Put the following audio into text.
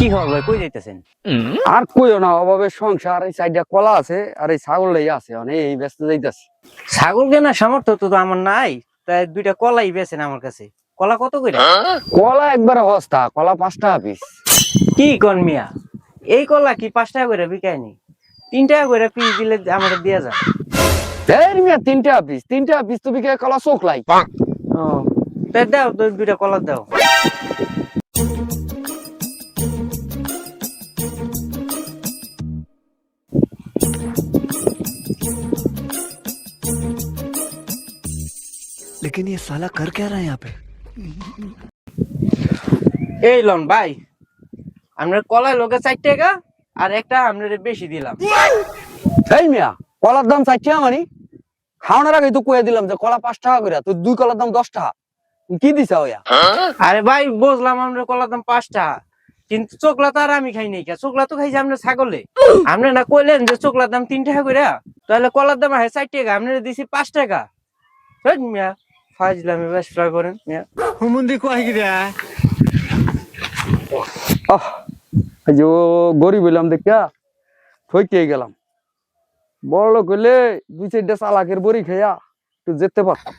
কি খবর ভাই কই যাইতেছেন? আর কইও না অভাবে সংসার এই সাইডটা কলা আছে আর এই ছাগল লাই আছে অনেক এই ব্যস্ত যাইতাছি। ছাগল কেনার সামর্থ্য তো আমার নাই তাই দুইটা কলাই বেছেন আমার কাছে। কলা কত করে? কলা একবারে হস্তা কলা পাঁচ টাকা পিস কি কন মিয়া? এই কলা কি পাঁচ টাকা করে বিকায়নি তিন টাকা করে পিস দিলে আমার দিয়া যায়। এই মিয়া তিন টাকা পিস তিন টাকা পিস তুমি কে কলা চোখ লাই। ও তাই দাও তো দুইটা কলা দাও। लेकिन ये साला कर क्या रहा है यहाँ पे এই লন ভাই আমরা কলাই লোকে চার টাকা আর একটা আমরা বেশি দিলাম এই মিয়া কলার দাম ষাট টাকা মানে খাওয়ানোর আগে তো কয়ে দিলাম যে কলা পাঁচ টাকা করে তুই দুই কলার দাম দশ টাকা তুমি কি দিছা ওয়া আরে ভাই বুঝলাম আমরা কলার দাম পাঁচ টাকা কিন্তু চোকলা তো আর আমি খাই নাই কে চোকলা তো খাইছি আমরা ছাগলে আপনি না কইলেন যে চোকলার দাম তিন টাকা করে তাহলে কলার দাম হয় চার টাকা আপনি দিছি পাঁচ টাকা হেৎ মিয়া ফাজলামি ব্যবসা করেন হুমুন্দি কয় কি রে যে ও গরিব হইলাম দেখা ঠকিয়ে গেলাম। বড় লোক হইলে দুই চারটা চালাকের বড়ি খাইয়া একটু যেতে পারতাম।